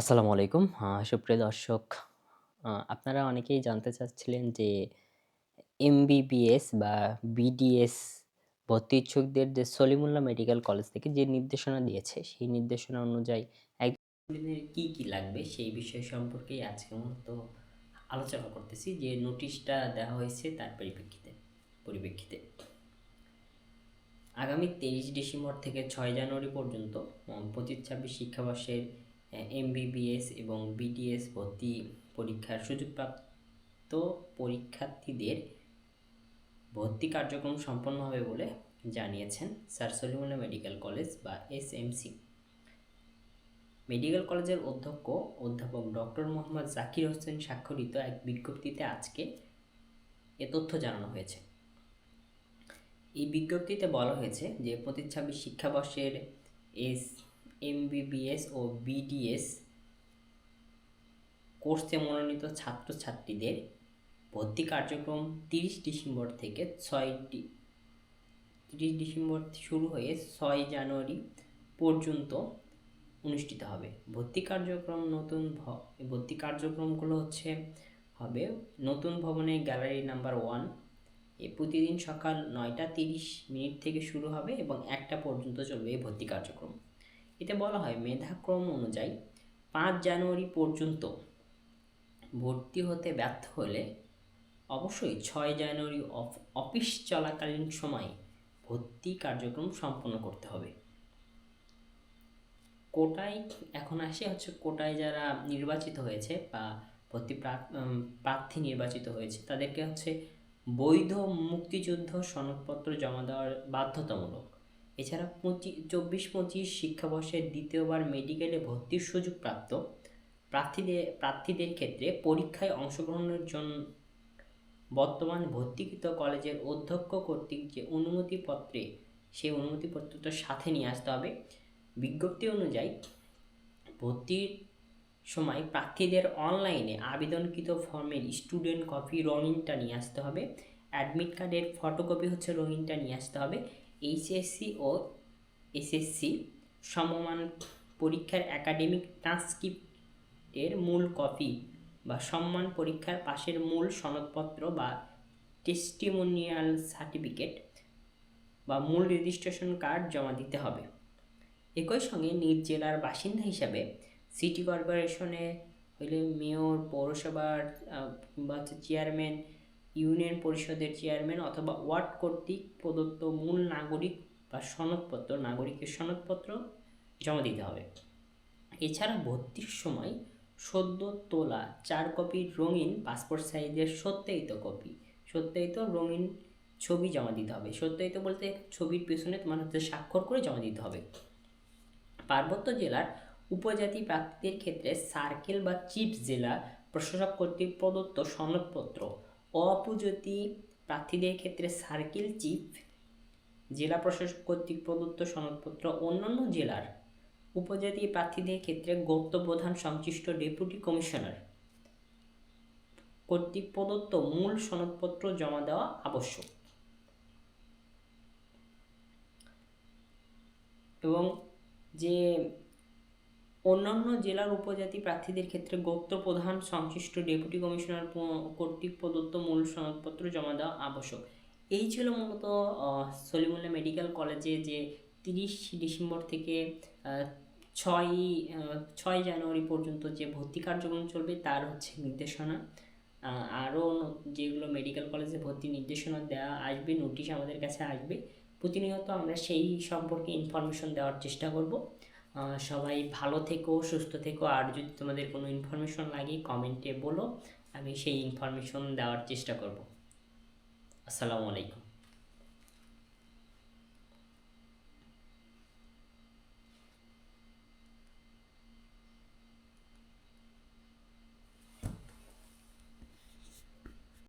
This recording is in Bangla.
আসসালামু আলাইকুম। সুপ্রিয় দর্শক, আপনারা অনেকেই জানতে চাচ্ছিলেন যে এমবিবিএস বা বিডিএস ভর্তি ইচ্ছুকদের যে সলিমুল্লাহ মেডিকেল কলেজ থেকে যে নির্দেশনা দিয়েছে, সেই নির্দেশনা অনুযায়ী এক দিনের কি, কি লাগবে সেই বিষয় সম্পর্কেই আজকে মূলত আলোচনা করতেছি যে নোটিশটা দেওয়া হয়েছে তার পরিপ্রেক্ষিতে পরিপ্রেক্ষিতে। আগামী 23 ডিসেম্বর থেকে ছয় জানুয়ারি পর্যন্ত পঁচিশ 25-26 শিক্ষাবর্ষের এমবিবিএস এবং বিডিএস ভর্তি পরীক্ষার সুযোগপ্রাপ্ত পরীক্ষার্থীদের ভর্তি কার্যক্রম সম্পন্ন হবে বলে জানিয়েছেন স্যার সলিমুল্লাহ মেডিকেল কলেজ বা এসএমসি। মেডিকেল কলেজের অধ্যক্ষ অধ্যাপক ডক্টর মোহাম্মদ জাকির হোসেন স্বাক্ষরিত এক বিজ্ঞপ্তিতে আজকে এ তথ্য জানানো হয়েছে। এই বিজ্ঞপ্তিতে বলা হয়েছে যে 25-26 শিক্ষাবর্ষের এস এমবিবিএস ও বিডিএস কোর্সে মনোনীত ছাত্রছাত্রীদের ভর্তি কার্যক্রম 30 ডিসেম্বর থেকে 6 ডি 30 ডিসেম্বর শুরু হয়ে 6 জানুয়ারি পর্যন্ত অনুষ্ঠিত হবে। ভর্তি কার্যক্রম নতুন ভর্তি কার্যক্রমগুলো হচ্ছে, হবে নতুন ভবনে গ্যালারি নাম্বার 1 এ প্রতিদিন সকাল 9টা 30 মিনিট থেকে শুরু হবে এবং 1টা পর্যন্ত চলবে এই ভর্তি কার্যক্রম। এতে বলা হয় মেধাক্রম অনুযায়ী পাঁচ জানুয়ারি পর্যন্ত ভর্তি হতে ব্যর্থ হলে অবশ্যই ছয় জানুয়ারি অফ, অফিস চলাকালীন সময়ে ভর্তি কার্যক্রম সম্পন্ন করতে হবে। কোটায় এখন আসে হচ্ছে কোটায় যারা নির্বাচিত হয়েছে বা ভর্তি প্রার্থী নির্বাচিত হয়েছে, তাদেরকে হচ্ছে বৈধ মুক্তিযুদ্ধ সনদপত্র জমা দেওয়ার বাধ্যতামূলক। এছাড়া পঁচিশ চব্বিশ পঁচিশ শিক্ষাবর্ষের দ্বিতীয়বার মেডিকেলে ভর্তির সুযোগ প্রাপ্ত প্রার্থীদের প্রার্থীদের ক্ষেত্রে পরীক্ষায় অংশগ্রহণের জন্য বর্তমান ভর্তিকৃত কলেজের অধ্যক্ষ কর্তৃক যে অনুমতিপত্রে, সেই অনুমতিপত্রটা সাথে নিয়ে আসতে হবে। বিজ্ঞপ্তি অনুযায়ী ভর্তির সময় প্রার্থীদের অনলাইনে আবেদনকৃত ফর্মের স্টুডেন্ট কপি রঙিনটা নিয়ে আসতে হবে। অ্যাডমিট কার্ডের ফটোকপি হচ্ছে রঙিনটা নিয়ে আসতে হবে। এইচএসসি ও এসএসসি সমমান পরীক্ষার একাডেমিক ট্রান্সক্রিপ্টের মূল কপি বা সম্মান পরীক্ষার পাশের মূল সনদপত্র বা টেস্টিমোনিয়াল সার্টিফিকেট বা মূল রেজিস্ট্রেশন কার্ড জমা দিতে হবে। একই সঙ্গে নিজ জেলার বাসিন্দা হিসাবে সিটি কর্পোরেশনে হইলে মেয়র পৌরসভার বা হচ্ছে চেয়ারম্যান ইউনিয়ন পরিষদের চেয়ারম্যান অথবা ওয়ার্ড কর্তৃক প্রদত্ত মূল নাগরিক বা সনদপত্র, নাগরিকের সনদপত্র জমা দিতে হবে। এছাড়া ভর্তির সময় সদ্য তোলা চার কপির রঙিন পাসপোর্ট সাইজের সত্যায়িত কপি, সত্যায়িত রঙিন ছবি জমা দিতে হবে। সত্যায়িত বলতে ছবির পেছনে তোমার হচ্ছে স্বাক্ষর করে জমা দিতে হবে। পার্বত্য জেলার উপজাতি প্রার্থীদের ক্ষেত্রে সার্কেল বা চিফ জেলা প্রশাসক কর্তৃক প্রদত্ত সনদপত্র অপজাতি প্রার্থীদের ক্ষেত্রে সার্কেল চিফ, জেলা প্রশাসক কর্তৃক প্রদত্ত সনদপত্র অন্যান্য জেলার উপজাতি প্রার্থীদের ক্ষেত্রে গোপ্ত প্রধান সংশ্লিষ্ট ডেপুটি কমিশনার কর্তৃক প্রদত্ত মূল সনদপত্র জমা দেওয়া আবশ্যক। এবং যে অন্যান্য জেলার উপজাতি প্রার্থীদের ক্ষেত্রে গোত্র প্রধান, সংশ্লিষ্ট ডেপুটি কমিশনার কর্তৃক প্রদত্ত মূল সনদপত্র জমা দেওয়া আবশ্যক। এই ছিল মূলত সলিমুল্লাহ মেডিকেল কলেজে যে তিরিশ ডিসেম্বর থেকে ছয় ছয় জানুয়ারি পর্যন্ত যে ভর্তি কার্যক্রম চলবে তার হচ্ছে নির্দেশনা। আরও যেগুলো মেডিকেল কলেজে ভর্তি নির্দেশনা দেওয়া আসবে, নোটিশ আমাদের কাছে আসবে, প্রতিনিয়ত আমরা সেই সম্পর্কে ইনফরমেশন দেওয়ার চেষ্টা করব। সবাই ভালো থেকো, সুস্থ থেকো। আর যদি তোমাদের কোনো ইনফরমেশন লাগে কমেন্টে বলো। আমি সেই ইনফরমেশন দেওয়ার চেষ্টা করব। আসসালামু আলাইকুম।